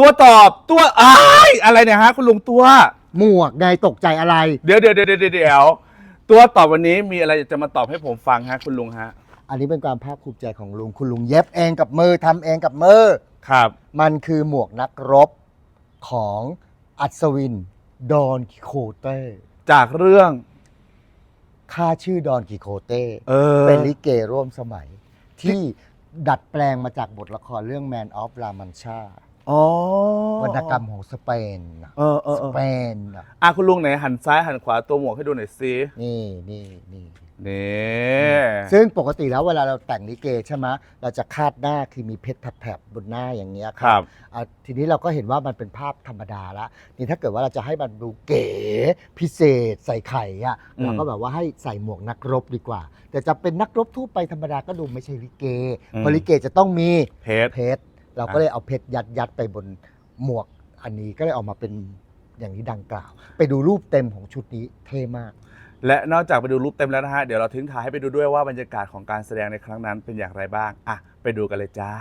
ตัวตอบตัวอ้ายอะไรเนี่ยฮะ คุณลุงตัว หมวกไงตกใจอะไร เดี๋ยวเดี๋ยวเดี๋ยวเดี๋ยวเดี๋ยวตัวตอบวันนี้มีอะไรจะมาตอบให้ผมฟังฮะ คุณลุงฮะ อันนี้เป็นความภาคภูมิใจของลุงคุณลุงเย็บเองกับมือทำเองกับมือ ครับ มันคือหมวกนักรบของอัศวิน ดอนกิโคเต้จากเรื่อง ข้าชื่อดอนกิโคเต้ เออเป็นลิเกร่วมสมัย ที่ดัดแปลงมาจากบทละครเรื่อง Man of La Mancha อ๋อวรรณกรรมของสเปนน่ะเออเออสเออเปนน่ะอะคุณลุงไหนหันซ้ายหันขวาตัวหมวกให้ดูหน่อยสินี่นี่นี่นี่ซึ่งปกติแล้วเวลาเราแต่งลิเกใช่ไหมเราจะคาดหน้าคือมีเพชรแผลบๆบนหน้าอย่างเงี้ยครับอะทีนี้เราก็เห็นว่ามันเป็นภาพธรรมดาละนี่ถ้าเกิดว่าเราจะให้มันดูเก๋พิเศษใส่ไข่อะอืมเราก็แบบว่าให้ใส่หมวกนักรบดีกว่า แต่จะเป็นนักรบทั่วไปธรรมดาก็ดูไม่ใช่ลิเกเพราะลิเกจะต้องมี เพชรเพชร เราก็เลยเอาเพชรยัดยัดไปบนหมวกอันนี้ก็เลยออกมาเป็นอย่างนี้ดังกล่าว ไปดูรูปเต็มของชุดนี้เท่มาก และนอกจากไปดูรูปเต็มแล้วนะฮะ เดี๋ยวเราทิ้งท้ายให้ไปดูด้วยว่าบรรยากาศของการแสดงในครั้งนั้นเป็นอย่างไรบ้าง อะ ไปดูกันเลยจ้า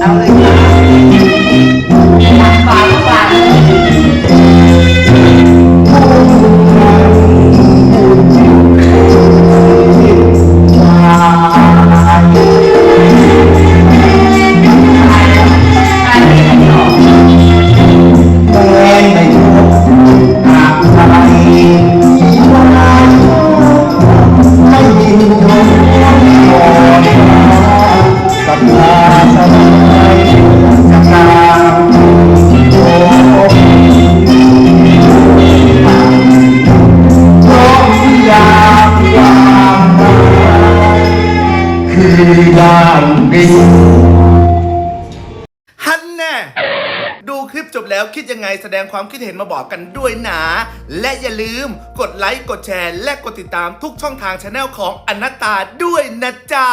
เอาเลยางดิฮันแน่ดูคลิปจบแล้วคิดยังไงแสดงความคิดเห็นมาบอกกันด้วยนะ และอย่าลืมกดไลค์ กดแชร์ และกดติดตามทุกช่องทางช anel ของอนัตตาด้วยนะจ๊ะ